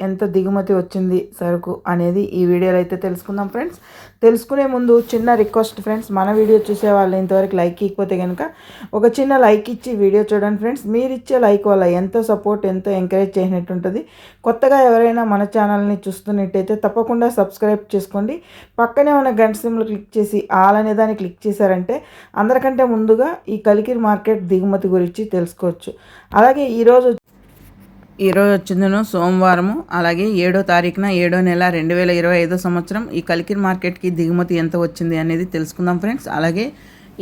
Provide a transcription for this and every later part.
ఎంత దిగుమతి వచ్చింది సరుకు అనేది ఈ వీడియోలో అయితే తెలుసుకుందాం ఫ్రెండ్స్. తెలుసుకునే ముందు చిన్న రిక్వెస్ట్ ఫ్రెండ్స్ మన వీడియో చూసే వాళ్ళు ఇంతవరకు లైక్ ఇకపోతే కనుక ఒక చిన్న లైక్ ఇచ్చి వీడియో చూడండి ఫ్రెండ్స్. మీరు ఇచ్చే లైక్ వల్ల ఎంతో సపోర్ట్ ఎంతో ఎంకరేజ్ చేసినట్టు ఉంటుంది. కొత్తగా ఎవరైనా మన ఛానల్ని చూస్తున్నట్టయితే తప్పకుండా సబ్స్క్రైబ్ చేసుకోండి. పక్కనే ఉన్న గంట సిమ్లు క్లిక్ చేసి ఆల్ అనే దాన్ని క్లిక్ చేశారంటే అందరికంటే ముందుగా ఈ కలికిరి మార్కెట్ దిగుమతి గురించి తెలుసుకోవచ్చు. అలాగే ఈరోజు ఈరోజు వచ్చిందను సోమవారము. అలాగే ఏడో తారీఖున ఏడో నెల రెండు వేల ఇరవై ఐదో సంవత్సరం ఈ కలికిరి మార్కెట్కి దిగుమతి ఎంత వచ్చింది అనేది తెలుసుకుందాం ఫ్రెండ్స్. అలాగే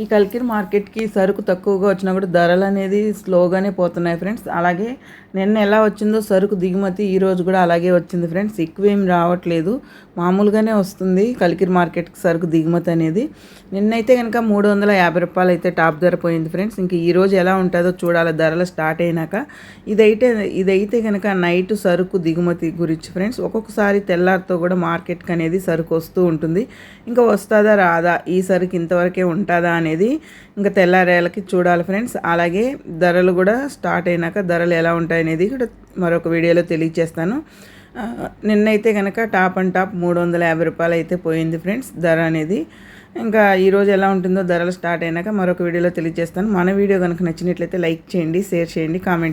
ఈ కల్కిరి మార్కెట్కి సరుకు తక్కువగా వచ్చినా కూడా ధరలు అనేది స్లోగానే పోతున్నాయి ఫ్రెండ్స్. అలాగే నిన్న ఎలా వచ్చిందో సరుకు దిగుమతి ఈరోజు కూడా అలాగే వచ్చింది ఫ్రెండ్స్. ఎక్కువేం రావట్లేదు. మామూలుగానే వస్తుంది కలికిరి మార్కెట్కి సరుకు దిగుమతి అనేది. నిన్నైతే కనుక మూడు వందల యాభై రూపాయలు అయితే టాప్ ధర పోయింది ఫ్రెండ్స్. ఇంక ఈరోజు ఎలా ఉంటుందో చూడాలి. ధరలు స్టార్ట్ అయినాక ఇదైతే ఇదైతే కనుక నైట్ సరుకు దిగుమతి గురించి ఫ్రెండ్స్. ఒక్కొక్కసారి తెల్లారితో కూడా మార్కెట్కి అనేది సరుకు వస్తూ ఉంటుంది. ఇంకా వస్తుందా రాదా? ఈ సరుకు ఇంతవరకే ఉంటుందా అనేది ఇంకా తెల్లారేళ్ళకి చూడాలి ఫ్రెండ్స్. అలాగే ధరలు కూడా స్టార్ట్ అయినాక ధరలు ఎలా ఉంటాయి అనేది కూడా మరొక వీడియోలో తెలియజేస్తాను. నిన్నైతే కనుక టాప్ అండ్ టాప్ మూడు వందల యాభై రూపాయలు అయితే పోయింది ఫ్రెండ్స్ ధర అనేది. ఇంకా ఈరోజు ఎలా ఉంటుందో ధరలు స్టార్ట్ అయినాక మరొక వీడియోలో తెలియజేస్తాను. మన వీడియో కనుక నచ్చినట్లయితే లైక్ చేయండి షేర్ చేయండి కామెంట్